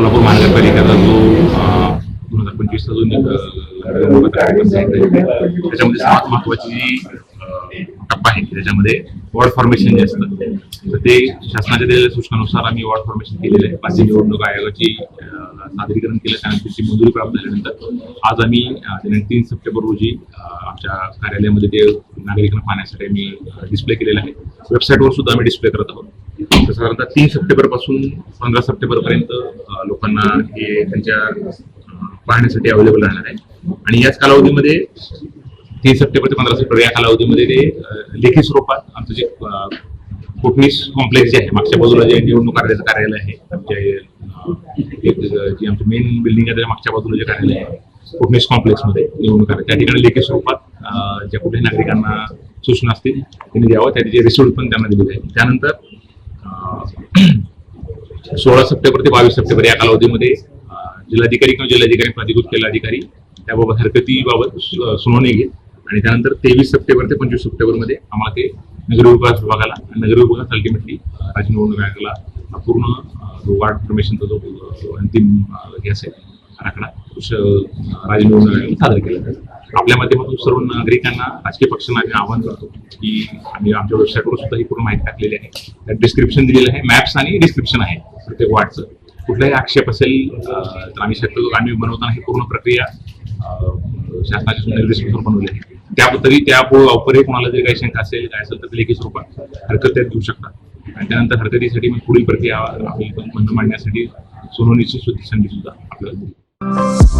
सोलापूर महानगरपालिकेचा जो दोन हजार पंचवीसचा जो नि- त्याच्यामध्ये सर्वात महत्वाची जी अ, टप्पा आहे त्याच्यामध्ये वॉर्ड फॉर्मेशन जे असतं तर ते शासनाच्या दिलेल्या सूचनानुसार आम्ही वॉर्ड फॉर्मेशन केलेलं आहे. पाचशे निवडणूक आयोगाची सादरीकरण केलं त्यानंतर त्याची मंजुरी प्राप्त झाल्यानंतर आज आम्ही अ, तीन सप्टेंबर रोजी आमच्या कार्यालयामध्ये ते नागरिकांना पाहण्यासाठी आम्ही डिस्प्ले केलेलं आहे. वेबसाईटवर सुद्धा आम्ही डिस्प्ले करत आहोत. साधारणतः तीन सप्टेंबरपासून पंधरा सप्टेंबर पर्यंत लोकांना हे त्यांच्या पाहण्यासाठी अवेलेबल राहणार आहे. आणि याच कालावधीमध्ये तीन सप्टेंबर ते पंधरा सप्टेंबर या कालावधीमध्ये ते लेखी स्वरूपात आमचं जे कोटणीस कॉम्प्लेक्स जे आहे मागच्या बाजूला जे निवडणूक कार्यालयाचं कार्यालय आहे आमच्या जे आमचं मेन बिल्डिंग आहे त्याच्या मागच्या बाजूला जे कार्यालय आहे कोटणीस कॉम्प्लेक्समध्ये निवडणूक कार्यालय. त्या ठिकाणी लेखी स्वरूपात ज्या कुठल्याही नागरिकांना सूचना असतील त्यांनी द्यावं त्याचे रिसोर्ट पण त्यांना दिले जाईल त्यानंतर सोळा सप्टेंबर ते बावीस सप्टेंबर या कालावधीमध्ये जिल्हाधिकारी किंवा जिल्हाधिकारी प्राधिकृत केला अधिकारी त्याबाबत हरकतीबाबत सुनावणी घेईल आणि त्यानंतर तेवीस सप्टेंबर ते पंचवीस सप्टेंबरमध्ये आम्हाला ते नगर विकास विभागाला आणि नगर विभागात अल्टिमेटली राज्य निवडणूक आयोगाला पूर्ण जो वार्ड फॉर्मेशनचा जो अंतिम हे असेल आराखडा राज्य निवडणूक आयोगाने सादर केला जाईल. आपल्या माध्यमातून सर्व नागरिकांना राजकीय पक्षांना आम्ही आवाहन करतो की आम्ही आमच्या वेबसाईटवर सुद्धा ही पूर्ण माहिती टाकलेली आहे. त्यात डिस्क्रिप्शन दिलेलं आहे. मॅप्स आणि डिस्क्रिप्शन आहे. प्रत्येक वार्डचं कुठलाही आक्षेप असेल तर आम्ही शक्यतो आम्ही बनवताना ही पूर्ण प्रक्रिया शासनाच्या निर्देशानुसार बनवली आहे. त्याबद्दल त्या वापरही कोणाला जर काही शंका असेल काय असेल तर लेखी स्वरूपात हरकत त्यात घेऊ शकतात. आणि त्यानंतर हरकतीसाठी मग पुढील प्रक्रिया आम्ही बंद मांडण्यासाठी सुनावणीची सुद्धा संधी सुद्धा आपल्याला